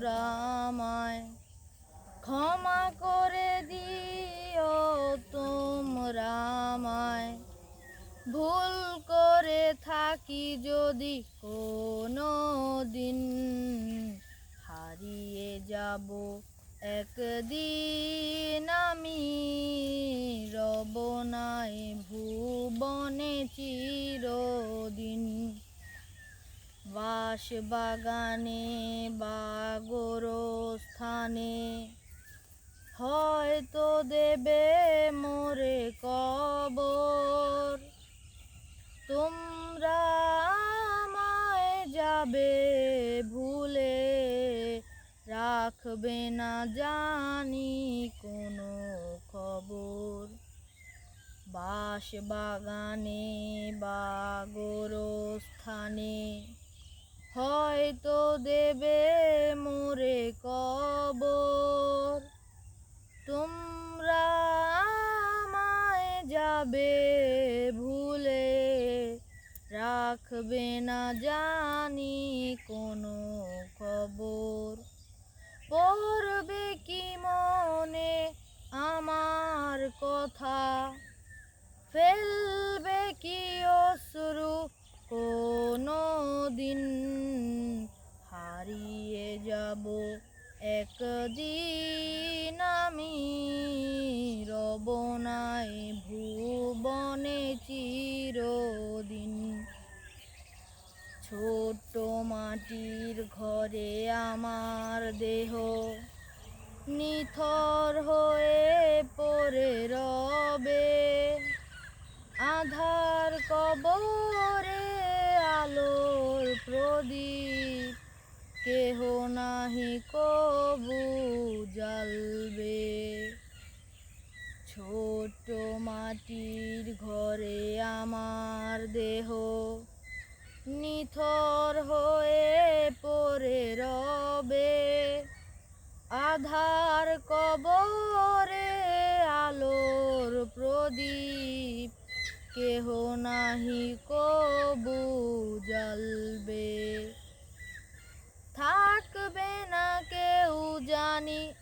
আমায় ক্ষমা করে দিও তোমরা আমায় ভুল করে থাকি যদি কোনো দিন, হারিয়ে যাব একদিন আমি। রব নাই ভুবনে চিরদিন। বাস বাগানে বা গোরস্থানে। হয়তো দেবে মোরে কবর। তোমরা আমায় যাবে ভুলে রাখবে না জানি কোনো খবর। বাস বাগানে বা স্থানে হয়তো দেবে মোরে কবর। তোমরা আমায় যাবে ভুলে, রাখবে না জানি কোনো খবর। পড়বে কি মনে আমার কথা ফেলবে কি অশ্রু কোনো দিন হারিয়ে যাব একদিন আমি রব নাই ভুবনে চিরদিন। ছোট মাটির ঘরে আমার দেহ নিথর হয়ে পড়ে রবে। আধার কবরে কেহ নাহি কবু জ্বালবে। ছোট মাটির ঘরে আমার দেহ নিথর হয়ে পড়ে রবে। আধার কবরে